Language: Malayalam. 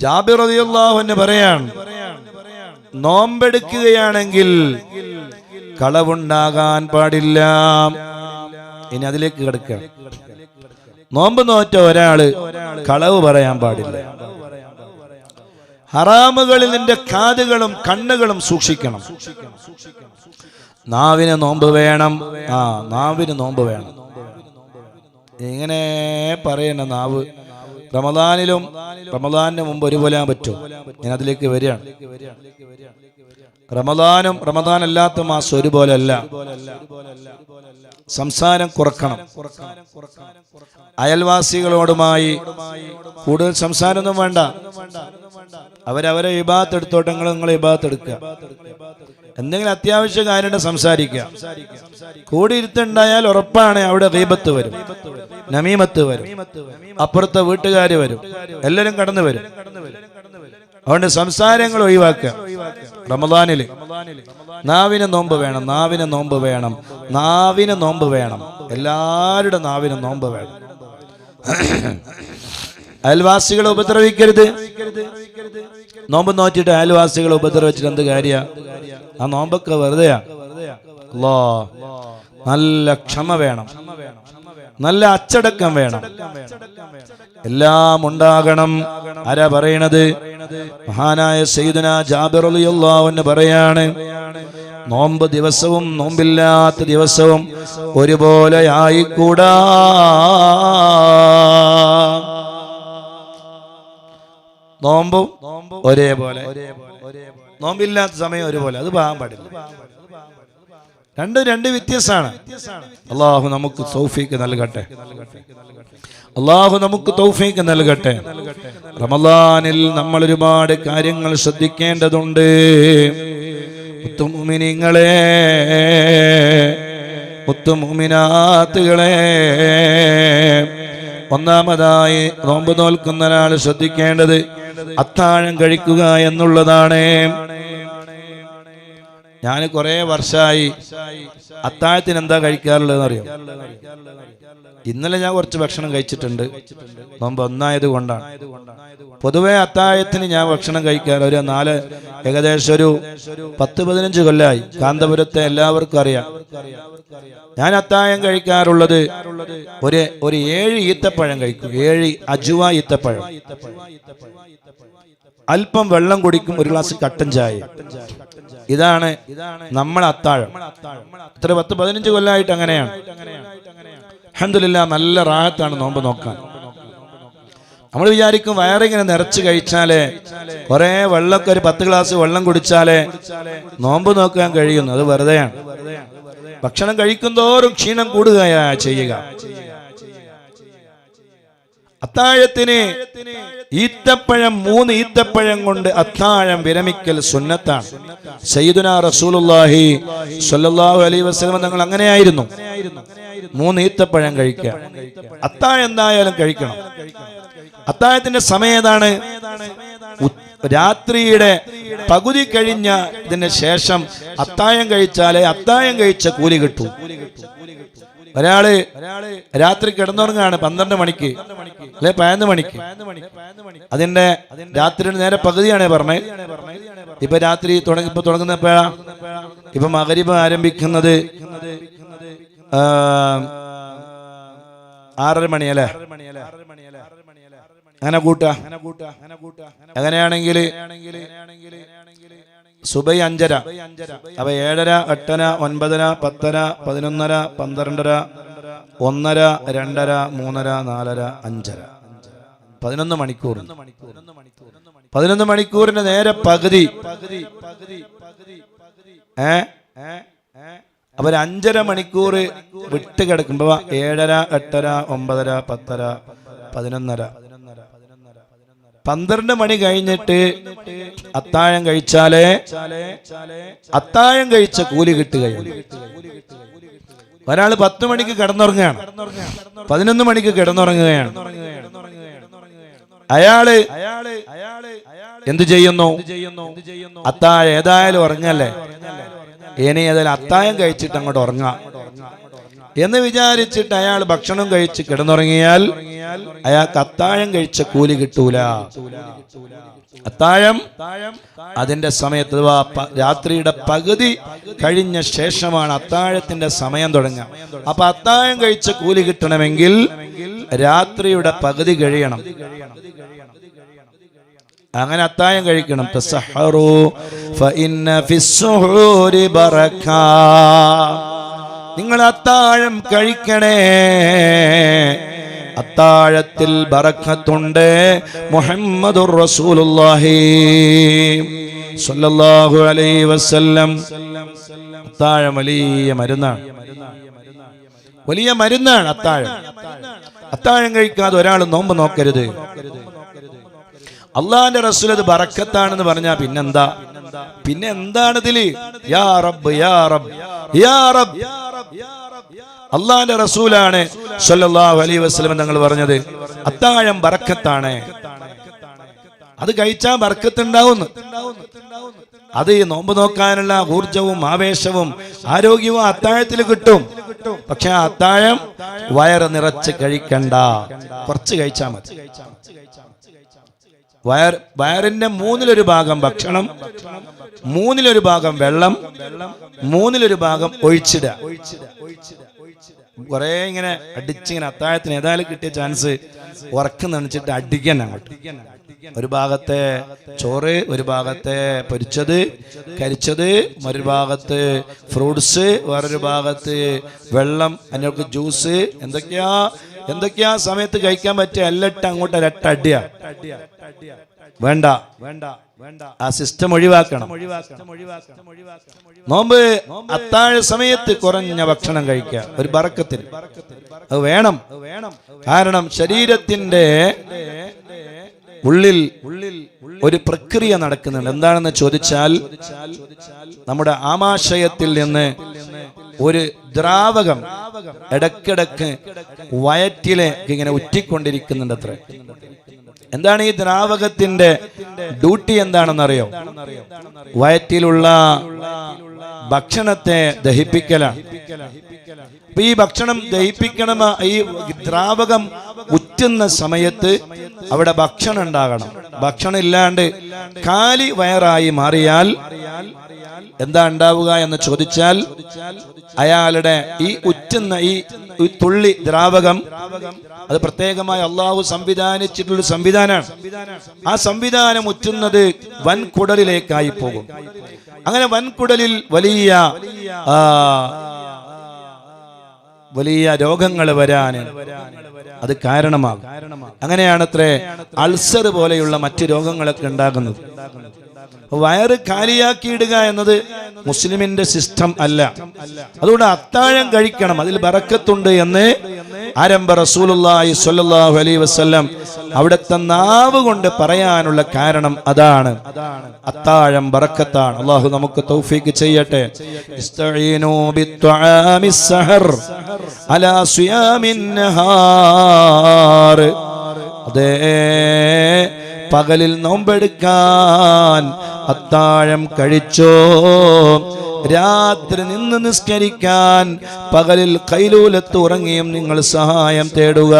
ജാബിർ റളിയല്ലാഹുവിന് പറയാണ് നോമ്പെടുക്കുകയാണെങ്കിൽ കളവുണ്ടാകാൻ പാടില്ല. ഇനി അതിലേക്ക് കിടക്കുക നോമ്പ് നോറ്റ ഒരാൾ കളവ് പറയാൻ പാടില്ല. ഹറാമുകളിൽ നിന്റെ കാതുകളും കണ്ണുകളും സൂക്ഷിക്കണം. നാവിന് നോമ്പ് വേണം. ആ നാവിന് നോമ്പ് വേണം. ഇങ്ങനെ പറയണ നാവ് റമദാനിലും റമദാനിന് മുമ്പ് ഒരുപോലെ പറ്റും. ഞാൻ അതിലേക്ക് വരികയാണ്. റമദാനും റമദാൻ അല്ലാത്ത മാസം ഒരുപോലെ അല്ല സംസാരം കുറക്കണം. അയൽവാസികളോടുമായി കൂടുതൽ സംസാരമൊന്നും വേണ്ട. അവരവരെ വിഭാഗത്ത് എടുത്തോട്ടെ നിങ്ങൾ നിങ്ങളെ വിഭാഗത്ത് എടുക്കുക. എന്തെങ്കിലും അത്യാവശ്യ കാര്യമുണ്ട് സംസാരിക്കുക. കൂടി ഇരുത്തുണ്ടായാൽ ഉറപ്പാണ് അവിടെ ദീപത്ത് വരും. നമീമത്ത് വരും. അപ്പുറത്തെ വീട്ടുകാർ വരും. എല്ലാവരും കടന്നു വരും. അതുകൊണ്ട് സംസാരങ്ങൾ ഒഴിവാക്കുക. റമദാനിൽ നാവിന് നോമ്പ് വേണം നാവിന് നോമ്പ് വേണം നാവിന് നോമ്പ് വേണം. എല്ലാവരുടെ നാവിന് നോമ്പ് വേണം. അയൽവാസികളെ ഉപദ്രവിക്കരുത്. നോമ്പ് നോക്കിയിട്ട് അയൽവാസികളെ ഉപദ്രവിച്ചിട്ട് എന്ത് കാര്യ? ആ നോമ്പൊക്കെ വെറുതെയാ. നല്ല ക്ഷമ വേണം. നല്ല അച്ചടക്കം വേണം. എല്ലാം ഉണ്ടാകണം. ആരാ പറയണത്? മഹാനായ സൈദന ജാബിർ അലിയുള്ളാവെന്ന് പറയാണ് നോമ്പ് ദിവസവും നോമ്പില്ലാത്ത ദിവസവും ഒരുപോലെ ആയിക്കൂടാ. നോമ്പും ഒരേപോലെ. നോമ്പില്ലാത്ത സമയം ഒരുപോലെ. അത് പാകാൻ പാടില്ല രണ്ടും രണ്ട് വ്യത്യസ്തമാണ് അള്ളാഹു നമുക്ക് തൗഫീക്ക് നൽകട്ടെ. അള്ളാഹു നമുക്ക് തൗഫീക്ക് നൽകട്ടെ. റമദാനിൽ നമ്മൾ ഒരുപാട് കാര്യങ്ങൾ ശ്രദ്ധിക്കേണ്ടതുണ്ട്. മുത്തുമുമിനിങ്ങളെ മുത്തുമിനാത്തുകളെ ഒന്നാമതായി നോമ്പ് നോൽക്കുന്ന ഒരാൾ ശ്രദ്ധിക്കേണ്ടത് അത്താഴം കഴിക്കുക എന്നുള്ളതാണ്. ഞാൻ കുറെ വർഷമായി അത്താഴത്തിന് എന്താ കഴിക്കാറുള്ളതെന്ന് അറിയോ ഇന്നലെ ഞാൻ കുറച്ച് ഭക്ഷണം കഴിച്ചിട്ടുണ്ട്. നോമ്പ് ഒന്നായത് കൊണ്ടാണ്. പൊതുവെ അത്താഴത്തിന് ഞാൻ ഭക്ഷണം കഴിക്കാറ് ഒരു നാല് ഏകദേശം ഒരു പത്ത് പതിനഞ്ച് കൊല്ലായി. കാന്തപുരത്തെ എല്ലാവർക്കും അറിയാം. ഞാൻ അത്താഴം കഴിക്കാറുള്ളത് ഒരു ഒരു ഏഴ് ഈത്തപ്പഴം കഴിക്കും. ഏഴ് അജുവ ഈത്തപ്പഴം. അല്പം വെള്ളം കുടിക്കും ഒരു ഗ്ലാസ് കട്ടൻ ചായ. ഇതാണ് നമ്മൾ അത്താഴം. ഇത്ര പത്ത് പതിനഞ്ച് കൊല്ലമായിട്ട് അങ്ങനെയാണ്. അഹമ്മദില്ല നല്ല റാഹത്താണ് നോമ്പ് നോക്കാൻ. നമ്മൾ വിചാരിക്കും വയറിങ്ങനെ നിറച്ച് കഴിച്ചാലേ കുറെ വെള്ളമൊക്കെ ഒരു പത്ത് ഗ്ലാസ് വെള്ളം കുടിച്ചാലേ നോമ്പ് നോക്കാൻ കഴിയുന്നു. അത് വെറുതെയാണ്. ഭക്ഷണം കഴിക്കുന്തോറും ക്ഷീണം കൂടുകയാ ചെയ്യുക. അത്താഴത്തിന് ഈത്തപ്പഴം മൂന്ന് ഈത്തപ്പഴം കൊണ്ട് അത്താഴം വിരമിക്കൽ സുന്നത്താണ്. സയ്യിദുന റസൂലുള്ളാഹി സ്വല്ലല്ലാഹു അലൈഹി വസല്ലം തങ്ങൾ അങ്ങനെയായിരുന്നു. മൂന്ന് ഈത്തപ്പഴം കഴിക്കുക. അത്താഴം എന്തായാലും കഴിക്കണം. അത്താഴത്തിന്റെ സമയം ഏതാണ് രാത്രിയുടെ പകുതി കഴിഞ്ഞ ഇതിന് ശേഷം അത്താഴം കഴിച്ചാലേ അത്താഴം കഴിച്ച കൂലി കിട്ടൂ. ഒരാൾ രാത്രി കിടന്നുറങ്ങാണ് പന്ത്രണ്ട് മണിക്ക് അല്ലെ പതിനൊന്ന് മണിക്ക്. അതിന്റെ രാത്രിയുടെ നേരെ പകുതിയാണ് പറഞ്ഞത് ഇപ്പൊ രാത്രി തുടങ്ങി ഇപ്പൊ തുടങ്ങുന്ന എപ്പോഴാ? ഇപ്പൊ മകരിബ് ആരംഭിക്കുന്നത് ആറര മണി അല്ലേ അങ്ങനെ കൂട്ട അങ്ങനെയാണെങ്കിൽ സുബൈ അഞ്ചര. അപ്പൊ ഏഴര എട്ടര ഒൻപതര പത്തര പതിനൊന്നര പന്ത്രണ്ടര ഒന്നര രണ്ടര മൂന്നര നാലര അഞ്ചര. പതിനൊന്ന് മണിക്കൂർ. പതിനൊന്ന് മണിക്കൂറിന്റെ നേരെ പകുതി. ഏ ഒരു അഞ്ചര മണിക്കൂർ വിട്ട് കിടക്കുമ്പോ ഏഴര എട്ടര ഒമ്പതര പത്തര പതിനൊന്നര. പന്ത്രണ്ട് മണി കഴിഞ്ഞിട്ട് അത്താഴം കഴിച്ചാലേ അത്താഴം കഴിച്ച കൂലി കിട്ടുകയുള്ളൂ. ഒരാൾ പത്ത് മണിക്ക് കിടന്നുറങ്ങുകയാണ്. പതിനൊന്ന് മണിക്ക് കിടന്നുറങ്ങുകയാണ്. അയാൾ എന്ത് ചെയ്യുന്നു? അത്താഴം ഏതായാലും ഉറങ്ങല്ലേ? ഇനി അതിൽ അത്തായം കഴിച്ചിട്ട് അങ്ങോട്ട് ഉറങ്ങാം എന്ന് വിചാരിച്ചിട്ട് അയാൾ ഭക്ഷണം കഴിച്ച് കിടന്നുറങ്ങിയാൽ അയാൾക്ക് അത്താഴം കഴിച്ച കൂലി കിട്ടൂല. അത്താഴം അതിന്റെ സമയത്ത് രാത്രിയുടെ പകുതി കഴിഞ്ഞ ശേഷമാണ് അത്താഴത്തിന്റെ സമയം തുടങ്ങുക. അപ്പൊ അത്താഴം കഴിച്ച കൂലി കിട്ടണമെങ്കിൽ രാത്രിയുടെ പകുതി കഴിയണം. അങ്ങനെ അത്തായം കഴിക്കണം. തസഹറു. ബറക നിങ്ങൾ അത്താഴം കഴിക്കണേ. അത്താഴത്തിൽ ബറക്കത്തുണ്ട് മുഹമ്മദുർ റസൂലുള്ളാഹി അലൈഹി വസല്ലം. അത്താഴം വലിയ മരുന്നാണ്. വലിയ മരുന്നാണ് അത്താഴം. അത്താഴം കഴിക്കാതെ ഒരാൾ നോമ്പ് നോക്കരുത്. അള്ളാന്റെ റസൂൽ അത് ബറക്കത്താണെന്ന് പറഞ്ഞാ പിന്നെന്താ? പിന്നെ എന്താണ് ഇതിൽ യാ റബ്ബ് യാ റബ്ബ് യാ റബ്ബ്. അള്ളാന്റെ റസൂലാണ് സല്ലല്ലാഹു അലൈഹി വസല്ലം തങ്ങൾ പറഞ്ഞത്. അത്താഴം ബറക്കത്താണ്. അത് കഴിച്ചാൽ ബർക്കത്തുണ്ടാവുന്നു അത് ഈ നോമ്പ് നോക്കാനുള്ള ഊർജവും ആവേശവും ആരോഗ്യവും അത്താഴത്തിൽ കിട്ടും. പക്ഷെ ആ അത്താഴം വയറ് നിറച്ച് കഴിക്കണ്ട. കുറച്ച് കഴിച്ചാൽ മതി. വയർ വയറിന്റെ മൂന്നിലൊരു ഭാഗം ഭക്ഷണം മൂന്നിലൊരു ഭാഗം വെള്ളം മൂന്നിലൊരു ഭാഗം ഒഴിച്ചിട കുറെ ഇങ്ങനെ അടിച്ചിങ്ങനെ അത്താഴത്തിന് ഏതായാലും കിട്ടിയ ചാൻസ് ഉറക്കം നനച്ചിട്ട് അടിക്കാൻ അങ്ങോട്ട്. ഒരു ഭാഗത്തെ ചോറ് ഒരു ഭാഗത്തെ പൊരിച്ചത് കരിച്ചത് ഒരു ഭാഗത്ത് ഫ്രൂട്ട്സ് വേറൊരു ഭാഗത്ത് വെള്ളം അതിനൊക്കെ ജ്യൂസ് എന്തൊക്കെയാ എന്തൊക്കെയാ സമയത്ത് കഴിക്കാൻ പറ്റിയ എല്ലട്ട് അങ്ങോട്ട് അടിയാ വേണ്ട. വേണ്ട വേണ്ട ആ സിസ്റ്റം ഒഴിവാക്കണം. നോമ്പ് അത്താഴ സമയത്ത് കുറഞ്ഞ ഭക്ഷണം കഴിക്കുക. ഒരു ബറക്കത്തിന്. അത് വേണം. കാരണം ശരീരത്തിന്റെ ഉള്ളിൽ ഉള്ളിൽ ഒരു പ്രക്രിയ നടക്കുന്നുണ്ട്. എന്താണെന്ന് ചോദിച്ചാൽ നമ്മുടെ ആമാശയത്തിൽ നിന്ന് ഒരു ദ്രാവകം ഇടക്കിടക്ക് വയറ്റിലേക്ക് ഇങ്ങനെ ഉറ്റിക്കൊണ്ടിരിക്കുന്നുണ്ട് അത്ര എന്താണ് ഈ ദ്രാവകത്തിന്റെ ഡ്യൂട്ടി എന്താണെന്നറിയോ? വയറ്റിലുള്ള ഭക്ഷണത്തെ ദഹിപ്പിക്കലാണ്. ഈ ഭക്ഷണം ദഹിപ്പിക്കണം ഈ ദ്രാവകം ഉറ്റുന്ന സമയത്ത് അവിടെ ഭക്ഷണം ഉണ്ടാകണം. ഭക്ഷണം ഇല്ലാണ്ട് കാലി വയറായി മാറിയാൽ എന്താ ഉണ്ടാവുക എന്ന് ചോദിച്ചാൽ അയാളുടെ ഈ ഉറ്റുന്ന ഈ തുള്ളി ദ്രാവകം അത് പ്രത്യേകമായി അള്ളാഹു സംവിധാനിച്ചിട്ടുള്ള സംവിധാനമാണ്. ആ സംവിധാനം ഉറ്റുന്നത് വൻകുടലിലേക്കായി പോകും. അങ്ങനെ വൻകുടലിൽ വലിയ വലിയ രോഗങ്ങൾ വരാൻ അത് കാരണമാകും. അങ്ങനെയാണത്രേ അൾസർ പോലെയുള്ള മറ്റ് രോഗങ്ങളൊക്കെ ഉണ്ടാകുന്നത്. വയറ് കാലിയാക്കിയിടുക എന്നത് മുസ്ലിമിന്റെ സിസ്റ്റം അല്ല. അതുകൊണ്ട് അത്താഴം കഴിക്കണം. അതിൽ ബറക്കത്തുണ്ട് എന്ന് ആരംഭ റസൂലുള്ളാഹി സ്വല്ലല്ലാഹു അലൈഹി വസല്ലം അവിടുത്തെ നാവ് കൊണ്ട് പറയാനുള്ള കാരണം അതാണ്. അത്താഴം ബറക്കത്താണ്. അള്ളാഹു നമുക്ക് തൗഫീക്ക് ചെയ്യട്ടെ. അലാ അതേ പകലിൽ നോമ്പെടുക്കാൻ അത്താഴം കഴിച്ചോ? രാത്രി നിന്ന് നിസ്കരിക്കാൻ പകലിൽ കൈലൂലത്ത് ഉറങ്ങിയും നിങ്ങൾ സഹായം തേടുക.